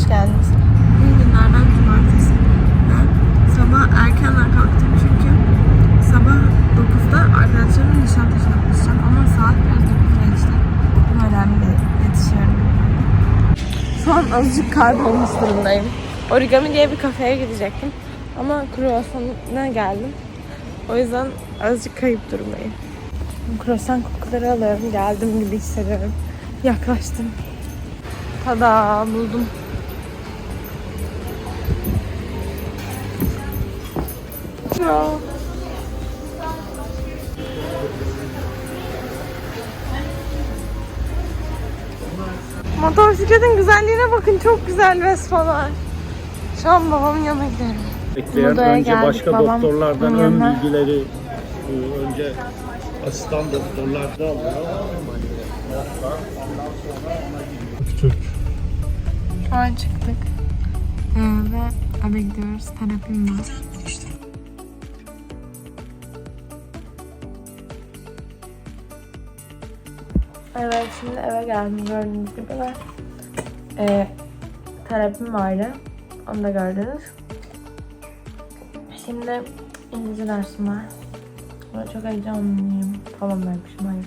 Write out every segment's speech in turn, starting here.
hoş geldiniz. Bugün günlerden cumartesi. Ben sabah erkenden kalktım çünkü sabah 9'da arkadaşlarımın Nişantaşı'na buluşacağım ama saat biraz 9'da işte. Bu önemli. Yetişiyorum. Şu an azıcık kaybolmuş durumdayım. Origami diye bir kafeye gidecektim. Ama kruvasanına geldim. O yüzden azıcık kayıp durumdayım. Kruvasan kokuları alıyorum. Geldim gibi hissediyorum. Yaklaştım. Tada buldum. Ya. Motosikletin güzelliğine bakın çok güzel Vespalar. Şu an babamın yanına gidelim. Bekleyen önce geldik, başka babam doktorlardan ön yanına. bilgileri e, önce asistan doktorlardan alıyor. Türk. Şu an çıktık. Ee, ve eve gidiyoruz. Terapim var. Evet şimdi eve geldim gördüğünüz gibi ve e, terapim vardı. Onu da gördünüz. Şimdi İngilizce dersim var. Böyle çok heyecanlıyım falan vermişim hayır.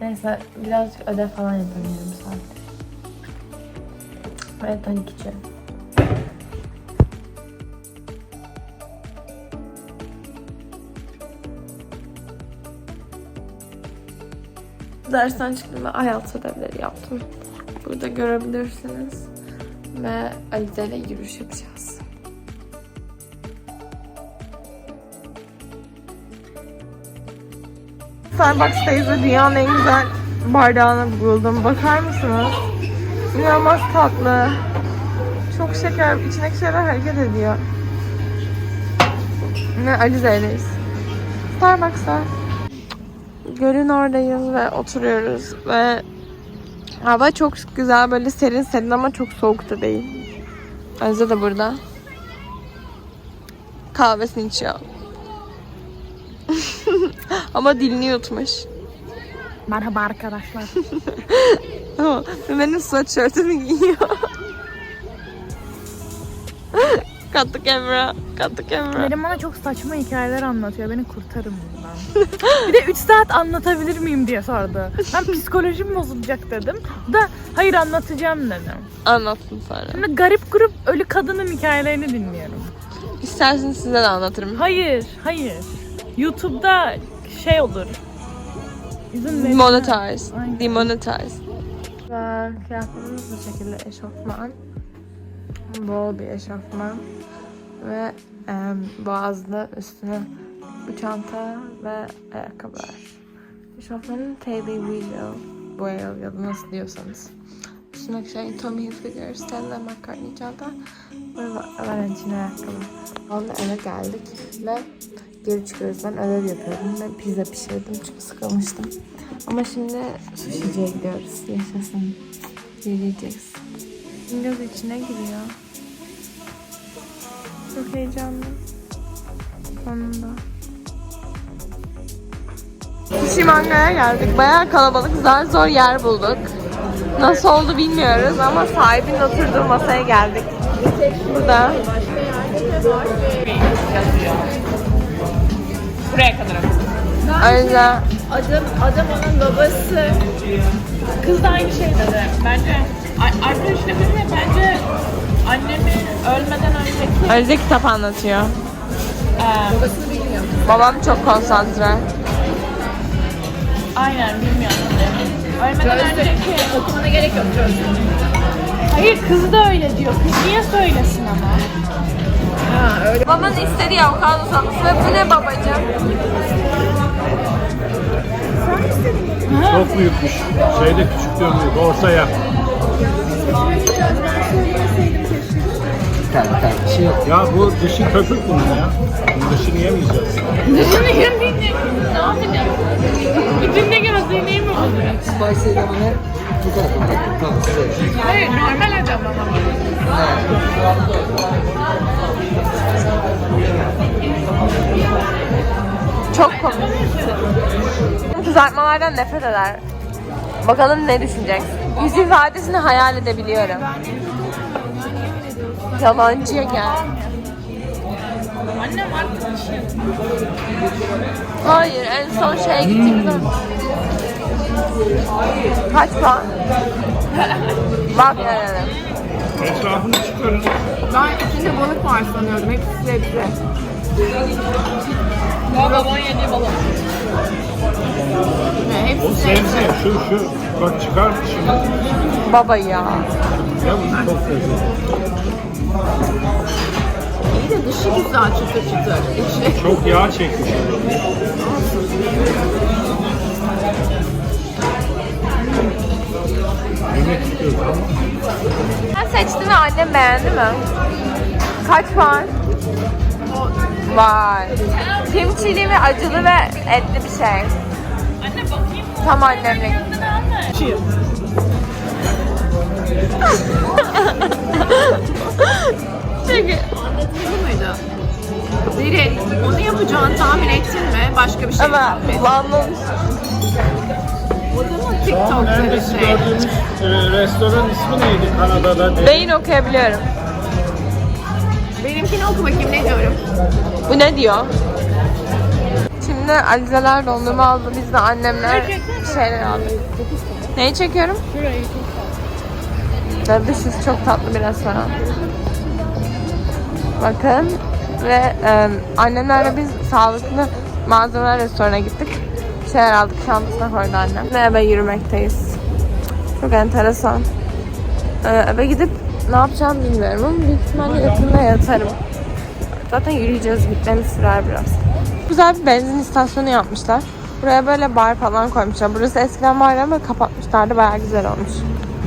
Neyse birazcık ödev falan yapıyorum yarım saattir. Ve tonik içiyorum. Dersten ve hayat ödevleri yaptım. Burada görebilirsiniz. Ve Alize ile yürüyüş yapacağız. Starbucks'tayız ve dünyanın en güzel bardağını buldum. Bakar mısınız? İnanılmaz tatlı. Çok şeker. İçindeki şeyler hareket ediyor. Ve Alize'deyiz. Starbucks'ta. Gölün oradayız ve oturuyoruz ve hava çok güzel böyle serin serin ama çok soğuk da değil. Alize de burada. Kahvesini içiyor. ama dilini yutmuş. Merhaba arkadaşlar. Benim sweatshirtimi giyiyor. Kattık Emre. Kattık Emre. Benim bana çok saçma hikayeler anlatıyor. Beni kurtarın bundan. bir de 3 saat anlatabilir miyim diye sordu. Ben psikolojim bozulacak dedim. Da hayır anlatacağım dedim. Anlattım sonra. Şimdi garip grup ölü kadının hikayelerini dinliyorum. İsterseniz size de anlatırım. Hayır, hayır. YouTube'da şey olur. İzin verin. Monetize. Aynen. Demonetize. Ve kıyafetimiz bu şekilde eşofman. Bol bir eşofman. Ve boğazlı üstüne bu çanta ve ayakkabılar. Eşofmanın Teddy Wheel, Whale ya da nasıl diyorsanız. Üstündeki şey Tommy Hilfiger, Stella McCartney çanta ve Valentino ayakkabı. Onunla eve geldik ve geri çıkıyoruz. Ben ödev yapıyordum ve pizza pişirdim çünkü sıkılmıştım. Ama şimdi sushi'ciye gidiyoruz. Yaşasın. Yiyeceğiz. Göz içine giriyor. Çok heyecanlı. Sonunda. Sushi mangaya geldik. Bayağı kalabalık. Zar zor yer bulduk. Nasıl oldu bilmiyoruz ama sahibinin oturduğu masaya geldik. Burada. Ayrıca Adam, adam onun babası. Kız da aynı şey dedi. Bence a- arkadaşına dedi bence annemi ölmeden önceki Ayrıca kitap anlatıyor. babasını bilmiyor. Babam çok konsantre. Aynen bilmiyorum. Ölmeden önceki okumana gerek yok Hayır kız da öyle diyor. Kız niye söylesin ama? Babamın istediği avukat uzaması ve bu ne babacığım? Çok büyükmüş. Şeyde küçük görünüyor. Ortaya. Ya bu dışı köpük bunun ya. Bunun dışını yemeyeceğiz. Dışını yemeyecek. Ne yapacağım? İçindeki hazineyi mi bulacağım? Spicy lemon Hayır normal adam ama. Çok komik. Kızartmalardan nefret eder. Bakalım ne düşünecek. Yüz ifadesini hayal edebiliyorum. Yalancıya gel. Annem artık Hayır en son şeye gittiğimizde. Kaç puan? Bak yani. Etrafını çıkarın. Ben içinde balık var sanıyordum. Hepsi sebze. Ya baban yediği balık. Ne, hepsi O sebze şu şu. Bak çıkar şimdi. Baba ya. Ya bu çok lezzetli. İyi de dışı güzel çıtır çıtır. İçi. Çok yağ çekmiş. Yemek istiyoruz ama Sen seçtin ve annem beğendi mi? Kaç puan? Vay. Kimçili ve acılı ve etli bir şey. Anne bakayım. Tam annemlik. Çünkü Bu muydu? Derin, onu yapacağını tahmin ettin mi? Başka bir şey ama tahmin ettin. kullanmamış. O zaman Şu TikTok an neredeyse şey. gördüğümüz e, restoran ismi neydi Kanada'da? Beyin okuyabiliyorum. Benimkini oku bakayım ne diyorum. Bu ne diyor? Şimdi Alizeler dondurma aldı. Biz de annemler şeyler aldık. Neyi çekiyorum? Şurayı. This is çok tatlı bir restoran. Bakın. Ve e, annemlerle biz sağlıklı malzemeler restoranına gittik. Şeyler aldık. Çantasına koydu annem. Ve eve yürümekteyiz. Çok enteresan. Ee, eve gidip ne yapacağım bilmiyorum ama büyük ihtimalle yakında yatarım. Zaten yürüyeceğiz, gitmemiz sürer biraz. Güzel bir benzin istasyonu yapmışlar. Buraya böyle bar falan koymuşlar. Burası eskiden vardı ama kapatmışlardı. Bayağı güzel olmuş.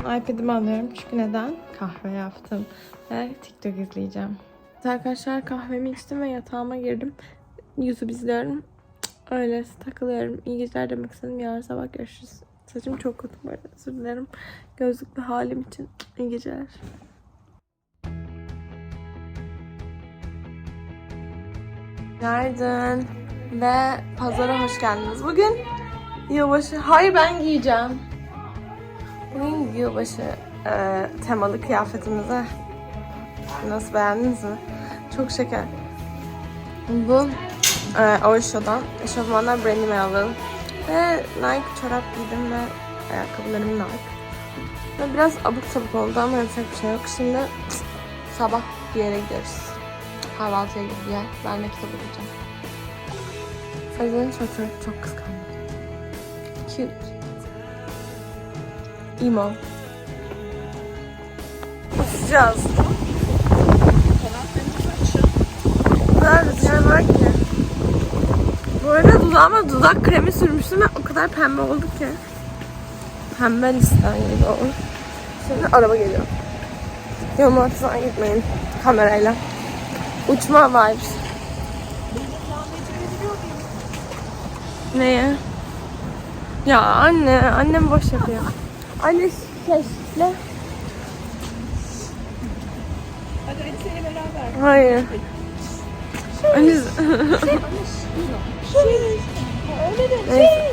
iPad'imi alıyorum çünkü neden? Kahve yaptım ve TikTok izleyeceğim. Arkadaşlar kahvemi içtim ve yatağıma girdim. YouTube izliyorum. Öyle takılıyorum. İyi geceler demek istedim. Yarın sabah görüşürüz. Saçım çok kötü arada. Özür dilerim. Gözlüklü halim için. İyi geceler. Günaydın ve pazara hoş geldiniz. Bugün yılbaşı, hayır ben giyeceğim. Bugün yılbaşı e, temalı kıyafetimizi nasıl beğendiniz mi? Çok şeker. Bu e, Oysho'dan eşofmanlar Brandy Melville ve Nike çorap giydim ve ayakkabılarım Nike. Ve biraz abuk sabuk oldu ama yapacak bir şey yok. Şimdi sabah bir yere gidiyoruz. Kahvaltıya yer. Ben de kitap okuyacağım. Özlem'i çok çok çok kıskandım. Cute. Emo. Nerede? Yer var ki. Bu arada dudağıma dudak kremi sürmüştüm ve o kadar pembe oldu ki. Pembe listan gibi oldu. Şimdi araba geliyor. Yolun ortasına gitmeyin kamerayla. Uçma vibes. Neye? Ya anne, annem boş yapıyor. Anne sesle. Hadi hadi seni beraber. Hayır. Anne... Neyse.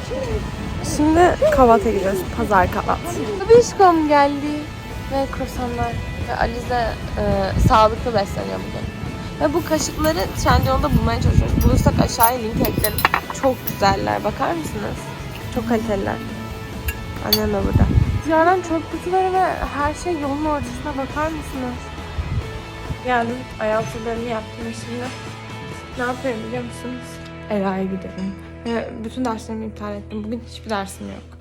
Şimdi kahvaltıya gidiyoruz. Pazar kahvaltısı. Bişkom geldi. Ve krosanlar. Ve Alize e, sağlıklı besleniyor bugün. Ve bu kaşıkları Trendyol'da bulmaya çalışıyoruz. Bulursak aşağıya link eklerim. Çok güzeller. Bakar mısınız? Çok kaliteliler. Annem de burada. Dünyadan çöp kutuları ve her şey yolun ortasına bakar mısınız? Geldim. Ayağım sularını yaptım şimdi. Ne yapıyorum biliyor musunuz? Ela'ya gidelim. Ve bütün derslerimi iptal ettim. Bugün hiçbir dersim yok.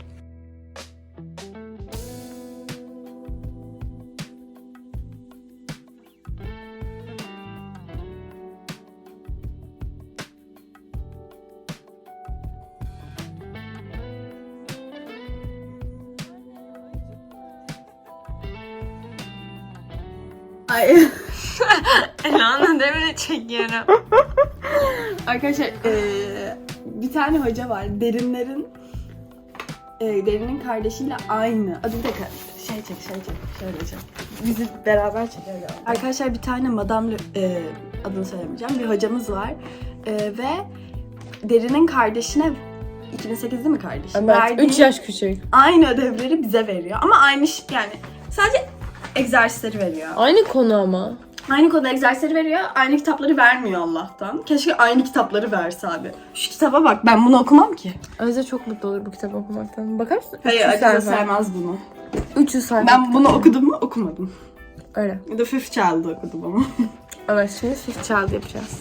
Ay. Ela'nın demini çekiyorum. Arkadaşlar eee, bir tane hoca var. Derinlerin eee, Derin'in kardeşiyle aynı. Adı da ka- şey çek, şey çek, şöyle çek. Bizi beraber çekiyor. Arkadaşlar bir tane Madame Le- eee, adını söylemeyeceğim. Bir hocamız var. Eee, ve Derin'in kardeşine 2008'de mi kardeşi? Verdiği küçük. Aynı ödevleri bize veriyor. Ama aynı yani sadece egzersizleri veriyor. Aynı konu ama. Aynı konuda egzersizleri veriyor. Aynı kitapları vermiyor Allah'tan. Keşke aynı kitapları verse abi. Şu kitaba bak ben bunu okumam ki. Özde çok mutlu olur bu kitabı okumaktan. Bakar mısın? Hayır 300 Akıl sayfa. sevmez bunu. 300 sayfa. Ben bunu okudum mu? Okumadım. Öyle. The Fifth Child'ı okudum ama. Evet şimdi Fifth Child yapacağız.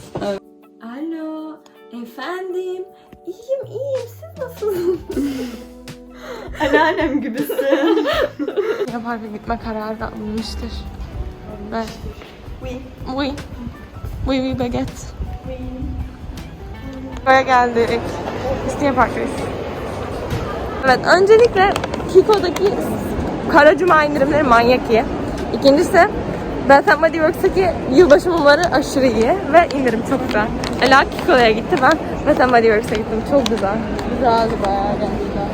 Alo, efendim. İyiyim, iyiyim. Siz nasılsınız? Anneannem gibisin. Yine parka gitme kararı da alınmıştır. Ve Oui. oui. Oui oui baguette. Buraya geldik. İstiye Park'tayız. Evet öncelikle Kiko'daki Kara Cuma indirimleri manyak iyi. İkincisi Bath and Body Works'taki yılbaşı mumları aşırı iyi ve indirim çok güzel. Ela Kiko'ya gitti ben Bath and Body Works'a gittim. Çok güzel. Güzeldi bayağı gerçekten.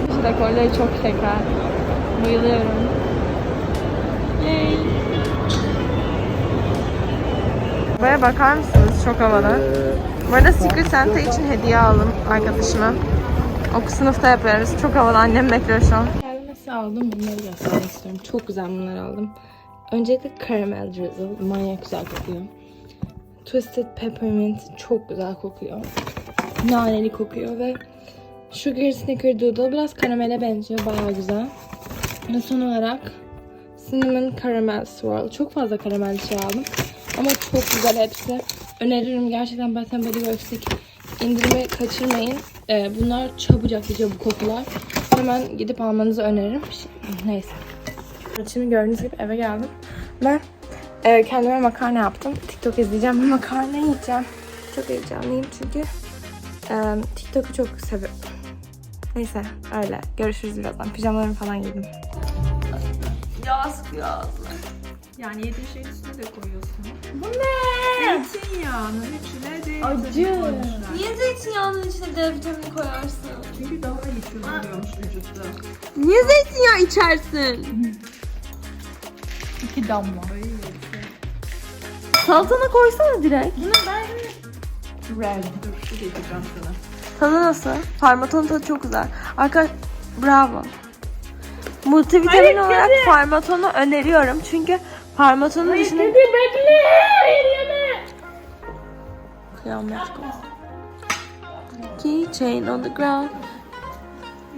İşte dekorları çok şeker. Bayılıyorum. Yay. Buraya bakar mısınız? Çok havalı. Bu arada Secret Santa için hediye aldım arkadaşıma. O sınıfta yapıyoruz. Çok havalı. Annem bekliyor şu an. Kendime aldım. Bunları göstermek istiyorum. Çok güzel bunları aldım. Öncelikle caramel drizzle. Manyak güzel kokuyor. Twisted peppermint çok güzel kokuyor. Naneli kokuyor ve Sugar Snicker Doodle biraz karamele benziyor. Bayağı güzel. Ve son olarak Cinnamon Caramel Swirl. Çok fazla karamel şey aldım. Ama çok güzel hepsi. Öneririm gerçekten Bath Body Works'teki indirimi kaçırmayın. Ee, bunlar çabucak bitiyor bu kokular. Hemen gidip almanızı öneririm. Neyse. Şimdi gördüğünüz gibi eve geldim. Ben e, kendime makarna yaptım. TikTok izleyeceğim. Makarna yiyeceğim. Çok heyecanlıyım çünkü e, TikTok'u çok seviyorum. Neyse öyle. Görüşürüz birazdan. Pijamalarımı falan giydim. Yaz yaz. Yani yediğin şeyin üstüne de koyuyorsun. Bu ne? Zeytinyağının içine de Acı. koymuşlar. Niye zeytinyağının içine D vitamini koyarsın? Çünkü daha iyi kullanılıyormuş vücutta. Niye zeytinyağı içersin? İki damla. Ay, Salatana koysana direkt. Red. Dur şu getireceğim sana. Tadı nasıl? Parmesan tadı çok güzel. Arkadaş bravo. Multivitamin olarak parmetonu öneriyorum. Çünkü parmetonun dışında... Hayır bekle! Hayır yeme! Kıyamet. Keychain on the ground.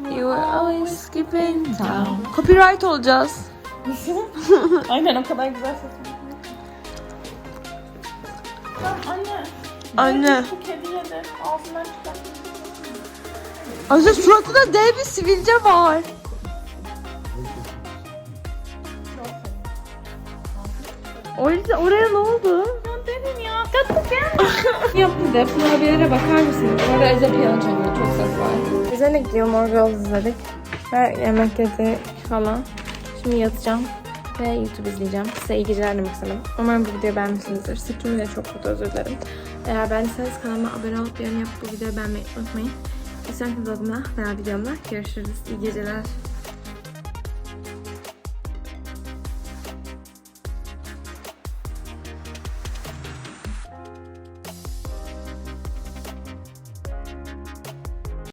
You were always skipping town. Copyright olacağız. Aynen o kadar güzel ses. Anne. Bu kedi yedi. Ağzından çıkan. Ayrıca suratında dev bir sivilce var. Oraya, oraya ne oldu? Dedim ya. Tatlı gel. Yaptı da kurabiyelere bakar mısınız? Orada Eze piyano çalıyor. Çok ses var. Güzel Gilmore Girls izledik. Ve yemek yedik falan. Şimdi yatacağım. Ve YouTube izleyeceğim. Size iyi geceler demek istedim. Umarım bu videoyu beğenmişsinizdir. Sıçrımı de çok kötü özür dilerim. Eğer beğendiyseniz kanalıma abone olup yorum yapıp bu videoyu beğenmeyi unutmayın. Bir sonraki vlogumda veya videomda görüşürüz. İyi geceler.